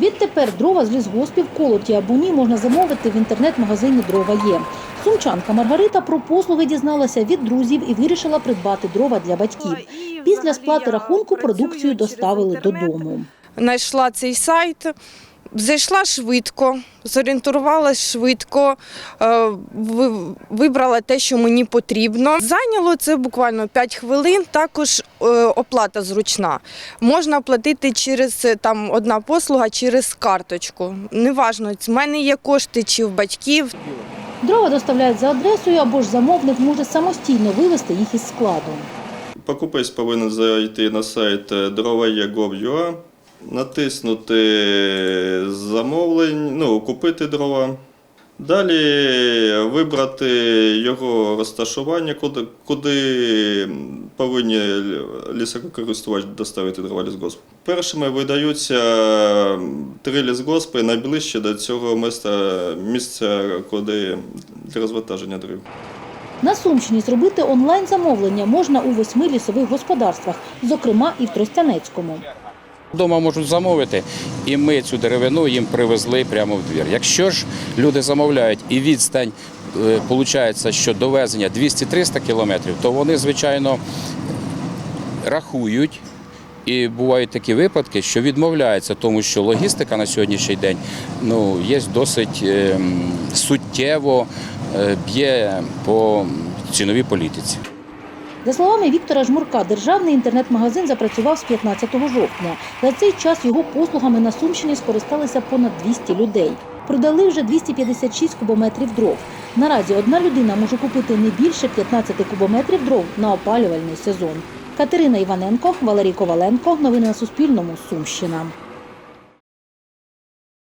Відтепер дрова з лісгоспів колоті або ні можна замовити в інтернет-магазині Дрова є. Сумчанка Маргарита про послуги дізналася від друзів і вирішила придбати дрова для батьків. Після сплати рахунку продукцію доставили додому. Найшла цей сайт, зайшла швидко, зорієнтувалася швидко, е, вибрала те, що мені потрібно. Зайняло це буквально 5 хвилин. Також е, оплата зручна. Можна оплатити через е, там одна послуга через карточку. Неважно, в мене є кошти чи в батьків. Дрова доставляють за адресою або ж замовник може самостійно вивезти їх із складу. Покупець повинен зайти на сайт drova.gov.ua, натиснути замовлень, ну, купити дрова. Далі вибрати його розташування, куди, куди повинні лісокористувач доставити дрова лісгосп. Першими видаються три лісгоспи найближче до цього міста, місця, куди для розвантаження дров. На Сумщині зробити онлайн-замовлення можна у восьми лісових господарствах, зокрема і в Тростянецькому. Дома можуть замовити, і ми цю деревину їм привезли прямо в двір. Якщо ж люди замовляють і відстань, виходить, що довезення 200-300 кілометрів, то вони, звичайно, рахують. І бувають такі випадки, що відмовляються, тому що логістика на сьогоднішній день ну, є досить ем, суттєво е, б'є по ціновій політиці. За словами Віктора Жмурка, державний інтернет-магазин запрацював з 15 жовтня. За цей час його послугами на Сумщині скористалися понад 200 людей. Продали вже 256 кубометрів дров. Наразі одна людина може купити не більше 15 кубометрів дров на опалювальний сезон. Катерина Іваненко, Валерій Коваленко. Новини на Суспільному. Сумщина.